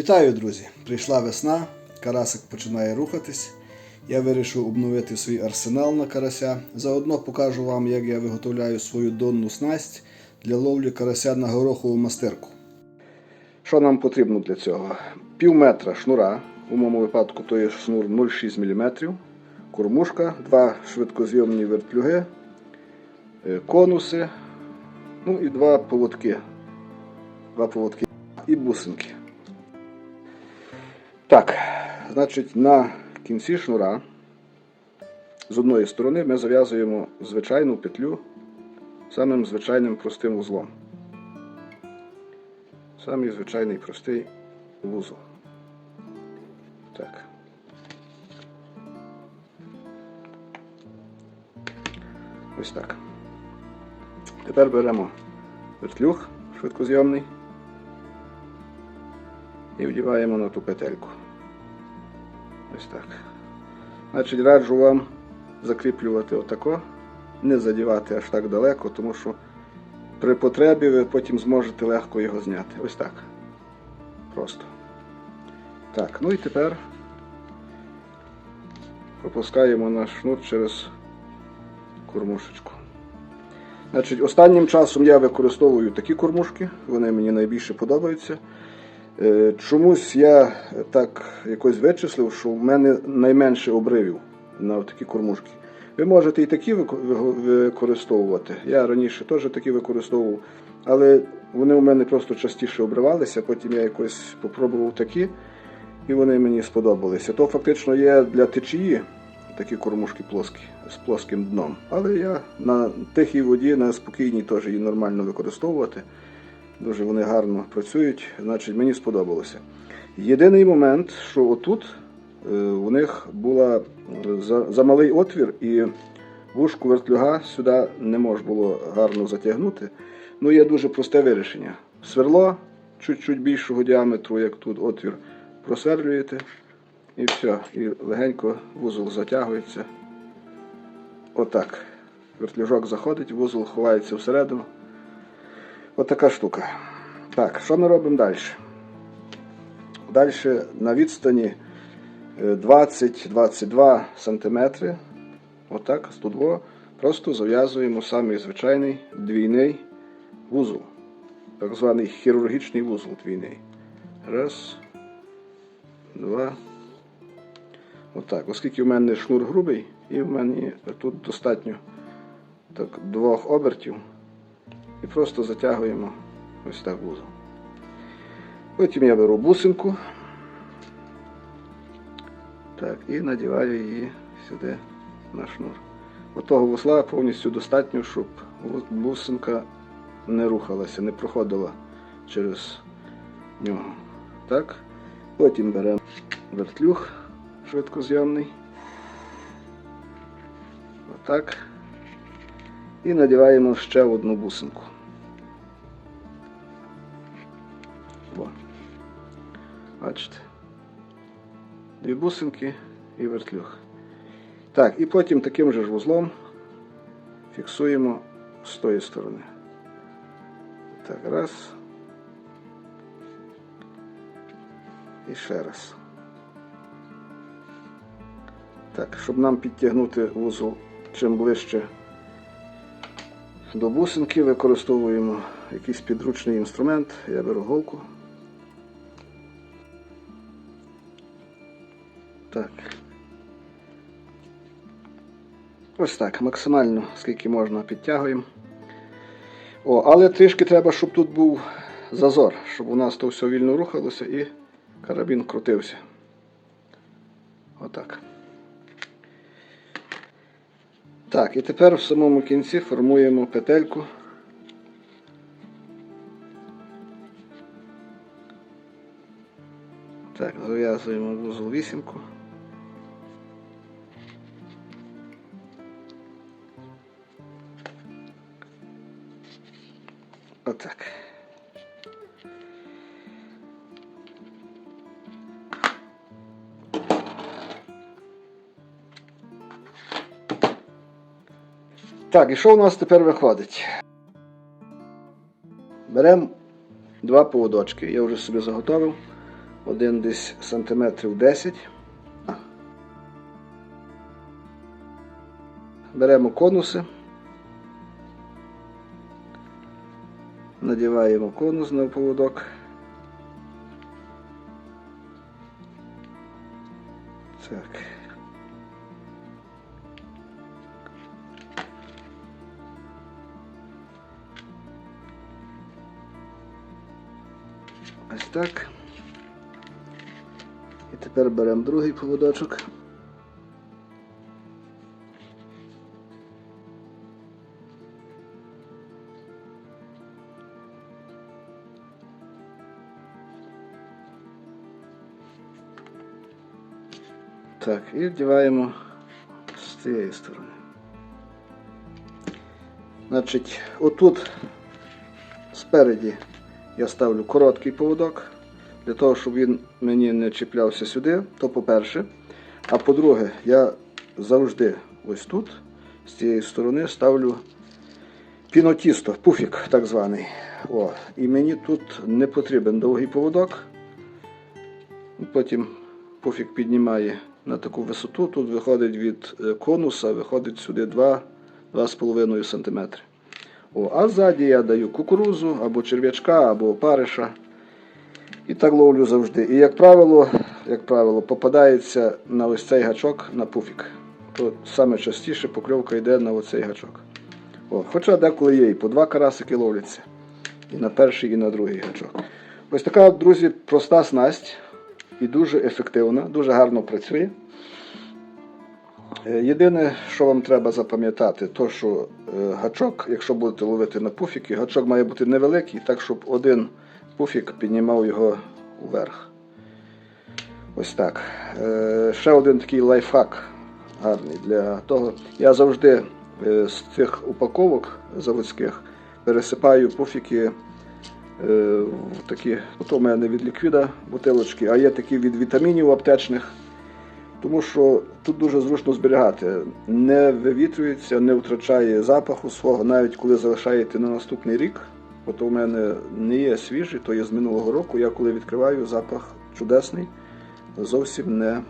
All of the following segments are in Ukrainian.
Вітаю, друзі! Прийшла весна, карасик починає рухатись. Я вирішив обновити свій арсенал на карася. Заодно покажу вам, як я виготовляю свою донну снасть для ловлі карася на горохову мастерку. Що нам потрібно для цього? Пів метра шнура, у моєму випадку то є шнур 0,6 мм, кормушка, два швидкозйомні вертлюги, е, конуси, ну і два поводки. Два поводки і бусинки. Так, значить, на кінці шнура з одної сторони ми зав'язуємо звичайну петлю самим звичайним простим вузлом. Самий звичайний простий вузол. Так. Ось так. Тепер беремо вертлюг швидкозйомний і вдіваємо на ту петельку. Ось так. Значить, раджу вам закріплювати отако, не задівати аж так далеко, тому що при потребі ви потім зможете легко його зняти. Ось так. Просто. Так, ну і тепер пропускаємо наш шнур через кормушечку. Значить, останнім часом я використовую такі кормушки, вони мені найбільше подобаються. Е, Чомусь я так якось вичислив, що в мене найменше обривів на такі кормушки. Ви можете і такі використовувати. Я раніше теж такі використовував, але вони у мене просто частіше обривалися. Потім я якось попробував такі, і вони мені сподобалися. То фактично є для течії такі кормушки плоскі з плоским дном. Але я на тихій воді, на спокійній теж її нормально використовувати. Дуже вони гарно працюють, значить мені сподобалося. Єдиний момент, що отут е, у них була за, за отвір і вушку вертлюга сюди не можна було гарно затягнути. Ну, є дуже просте вирішення. Сверло чуть-чуть більшого діаметру, як тут отвір, просверлюєте і все. І легенько вузол затягується. Отак. Вертлюжок заходить, вузол ховається всередину. Отака штука. Так, що ми робимо далі? Далі на відстані е, 20-22 см, отак, з тудво, просто зав'язуємо самий звичайний двійний вузол. Так званий хірургічний вузол двійний. Раз, два. Отак. Оскільки в мене шнур грубий, і в мене тут достатньо так, двох обертів. І просто затягуємо ось так вузол. Потім я беру бусинку. Так, і надіваю її сюди на шнур. Отого вузла повністю достатньо, щоб бусинка не рухалася, не проходила через нього. Так. Потім беремо вертлюг швидкозйомний. Отак. І надіваємо ще одну бусинку. О. Бачите. Дві бусинки і вертлюг. Так, і потім таким же ж вузлом фіксуємо з тої сторони. Так, раз. І ще раз. Так, щоб нам підтягнути вузол чим ближче до бусинки використовуємо якийсь підручний інструмент. Я беру голку. Так. Ось так, максимально скільки можна підтягуємо. О, але трішки треба, щоб тут був зазор, щоб у нас то все вільно рухалося і карабін крутився. Отак. Так, і тепер в самому кінці формуємо петельку. Так, зав'язуємо вузол вісімку. Отак. Так, і що у нас тепер виходить? Беремо два поводочки. Я вже собі заготовив. один десь сантиметрів 10. Беремо конуси. Надіваємо конус на поводок. Так. Ось так. І тепер беремо другий поводочок. Так, і вдіваємо з цієї сторони. Значить, отут спереді я ставлю короткий поводок, для того, щоб він мені не чіплявся сюди, то по-перше. А по-друге, я завжди ось тут, з цієї сторони, ставлю пінотісто, пуфік так званий. О, і мені тут не потрібен довгий поводок. Потім пуфік піднімає на таку висоту. Тут виходить від е, конуса, виходить сюди 2-2,5 см. О, а ззаді я даю кукурузу або черв'ячка, або опариша. І так ловлю завжди. І як правило, як правило, попадається на ось цей гачок на пуфік. То саме частіше покльовка йде на оцей гачок. О, хоча деколи є і по два карасики ловляться. І на перший, і на другий гачок. Ось така, друзі, проста снасть і дуже ефективна, дуже гарно працює. Е, Єдине, що вам треба запам'ятати, то що е, гачок, якщо будете ловити на пуфіки, гачок має бути невеликий, так щоб один пуфік піднімав його вверх. Ось так. Е, Ще один такий лайфхак гарний для того. Я завжди з цих упаковок заводських пересипаю пуфіки в такі, от у мене від ліквіда бутилочки, а є такі від вітамінів аптечних. Тому що тут дуже зручно зберігати. Не вивітрюється, не втрачає запаху свого, навіть коли залишаєте на наступний рік. От у мене не є свіжий, то є з минулого року. Я коли відкриваю, запах чудесний, зовсім не,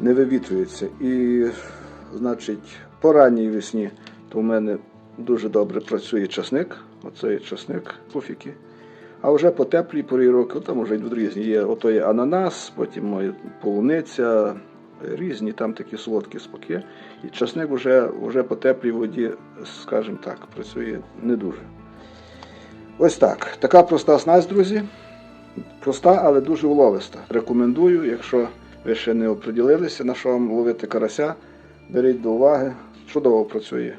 не вивітрюється. І, значить, по ранній весні то у мене дуже добре працює часник. Оцей часник пуфіки. А вже по теплій порі року, там вже різні. Є ото є ананас, потім полуниця, різні там такі солодкі смаки. І часник вже, вже по теплій воді, скажімо так, працює не дуже. Ось так. Така проста снасть, друзі. Проста, але дуже уловиста. Рекомендую, якщо ви ще не оприділилися, на що вам ловити карася, беріть до уваги. Чудово працює.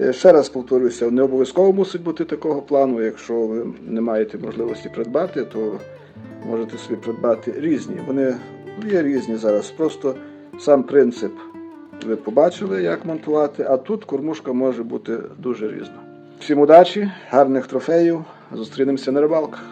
Е, Ще раз повторюся, не обов'язково мусить бути такого плану. Якщо ви не маєте можливості придбати, то можете собі придбати різні. Вони є різні зараз. Просто сам принцип ви побачили, як монтувати, а тут кормушка може бути дуже різна. Всім удачі, гарних трофеїв. Зустрінемося на рибалках.